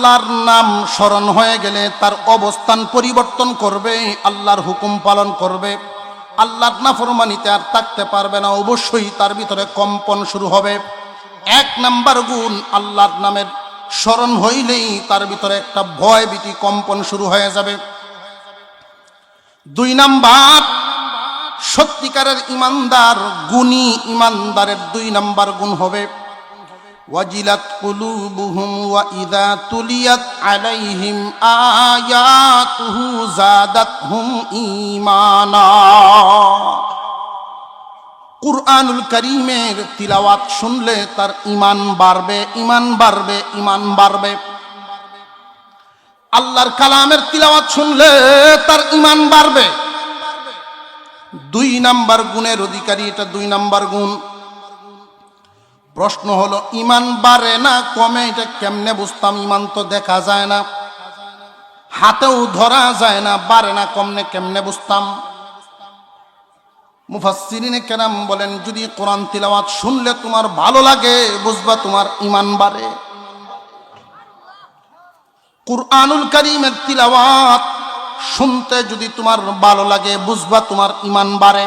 আল্লাহর নাম স্মরণ হয়ে গেলে তার অবস্থান পরিবর্তন করবে, আল্লাহর হুকুম পালন করবে। আল্লাহর নাফরমানিতে আর থাকতে পারবে না, অবশ্যই তার ভিতরে কম্পন শুরু হবে। এক নাম্বার গুণ, আল্লাহর নামের স্মরণ হইলেই তার ভিতরে একটা ভয় ভীতি কম্পন শুরু হয়ে যাবে। দুই নাম্বার, সত্যিকারের ইমানদার, গুণী ইমানদারের দুই নাম্বার গুণ হবে। কুলুবুহুম ওয়া ইদা তুলিয়াত আলাইহিম আয়াতুহু জাদাতহুম ঈমানা। কুরআনুল করিমের তিলাওয়াত শুনলে তার ইমান বাড়বে ইমান বাড়বে ইমান বাড়বে। আল্লাহর কালামের তিলাওয়াত শুনলে তার ইমান বাড়বে। দুই নাম্বার গুণের অধিকারী, এটা দুই নাম্বার গুণ। প্রশ্ন হলো, ইমান বাড়ে না কমে? এটা কেমনে বুঝতাম? ইমান তো দেখা যায় না। হাতেও ধরা যায় না, বাড়ে না কমনে কেমনে বুঝতাম? মুফাসসিরিনে কেরাম বলেন, যদি কোরআন তিলাওয়াত শুনলে তোমার ভালো লাগে, বুঝবা তোমার ইমান বাড়ে। কুরআনুল করিমের তিলাওয়াত শুনতে যদি তোমার ভালো লাগে, বুঝবা তোমার ইমান বাড়ে।